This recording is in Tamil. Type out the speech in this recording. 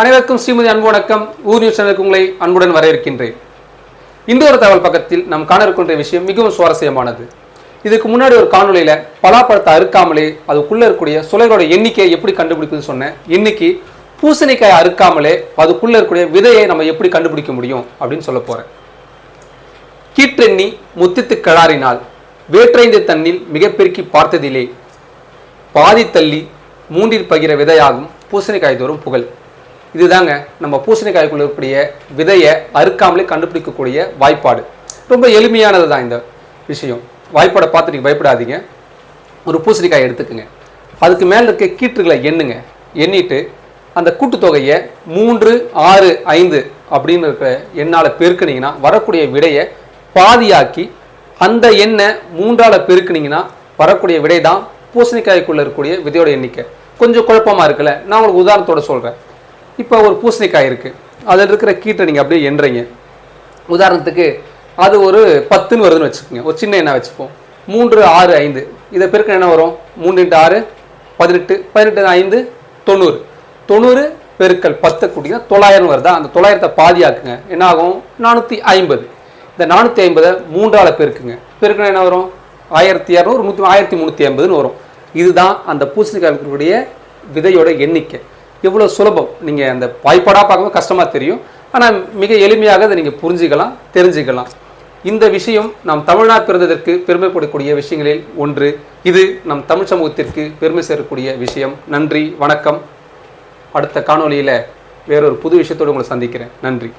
அனைவருக்கும் ஸ்ரீமதி அன்பு வணக்கம். ஊர் நியூஸ் சேனலுக்கு உங்களை அன்புடன் வரவேற்கின்றேன். இந்த ஒரு தகவல் பக்கத்தில் நாம் காண இருக்கின்ற விஷயம் மிகவும் சுவாரஸ்யமானது. இதுக்கு முன்னாடி ஒரு காணொலியில் பலாப்பழத்தை அறுக்காமலே அதுக்குள்ள இருக்கக்கூடிய சுலைகளோட எண்ணிக்கையை எப்படி கண்டுபிடிக்குதுன்னு சொன்னேன். இன்னைக்கு பூசணிக்காயை அறுக்காமலே அதுக்குள்ள இருக்கக்கூடிய விதையை நம்ம எப்படி கண்டுபிடிக்க முடியும் அப்படின்னு சொல்ல போறேன். கீற்றெண்ணி முத்தித்து கிளாறினால் வேற்றைந்து தன்னில் மிக பெருக்கி பார்த்ததிலே பாதி தள்ளி மூன்றில் பகிர விதையாகும் பூசணிக்காய் தோறும் புகழ். இதுதாங்க நம்ம பூசணிக்காய்க்குள்ள இருக்கக்கூடிய விதையை அறுக்காமலே கண்டுபிடிக்கக்கூடிய வாய்ப்பாடு. ரொம்ப எளிமையானது தான் இந்த விஷயம். வாய்ப்பாடை பார்த்து நீங்கள் பயப்படாதீங்க. ஒரு பூசணிக்காய் எடுத்துக்கோங்க. அதுக்கு மேலே இருக்க கீற்றுகளை எண்ணுங்க. எண்ணிட்டு அந்த கூட்டுத்தொகையை மூன்று ஆறு ஐந்து அப்படின்னு இருக்கிற எண்ணால் பெருக்குனீங்கன்னா வரக்கூடிய விடையை பாதியாக்கி அந்த எண்ணை மூன்றால் பெருக்குனீங்கன்னா வரக்கூடிய விடை தான் பூசணிக்காய்க்குள்ளே இருக்கக்கூடிய விதையோட எண்ணிக்கை. கொஞ்சம் குழப்பமாக இருக்குல்ல? நான் உங்களுக்கு உதாரணத்தோட சொல்கிறேன் இப்போ ஒரு பூசணிக்காய் இருக்குது அதில் இருக்கிற கீட்டை நீங்கள் அப்படியே எண்றீங்க உதாரணத்துக்கு அது ஒரு பத்துன்னு வருதுன்னு வச்சுக்கோங்க. ஒரு சின்ன எண்ணெய் வச்சுப்போம். மூன்று ஆறு ஐந்து. இதை பெருக்க என்ன வரும்? மூன்று இன்ட்டு ஆறு பதினெட்டு. பதினெட்டு ஐந்து தொண்ணூறு. தொண்ணூறு பெருக்கல் பத்து கூட்டிங்கன்னா தொள்ளாயிரம் வருதா? அந்த தொள்ளாயிரத்தை பாதியாக்குங்க என்ன ஆகும்? நானூற்றி ஐம்பது. இந்த நானூற்றி ஐம்பதை மூன்றால் பெருக்குங்க. பெருக்கினா என்ன வரும்? ஆயிரத்தி இரநூறு நூற்றி ஆயிரத்தி முந்நூற்றி ஐம்பதுன்னு வரும். இதுதான் அந்த பூசணிக்காய் இருக்கக்கூடிய விதையோட எண்ணிக்கை. எவ்வளோ சுலபம்? நீங்கள் அந்த வாய்ப்பாடாக பார்க்கும்போது கஷ்டமாக தெரியும். ஆனால் மிக எளிமையாக அதை நீங்கள் புரிஞ்சுக்கலாம் தெரிஞ்சுக்கலாம். இந்த விஷயம் நம் தமிழ்நாடு பிறந்ததற்கு பெருமைப்படக்கூடிய விஷயங்களில் ஒன்று. இது நம் தமிழ் சமூகத்திற்கு பெருமை சேரக்கூடிய விஷயம். நன்றி வணக்கம். அடுத்த காணொளியில் வேறொரு புது விஷயத்தோடு உங்களை சந்திக்கிறேன். நன்றி.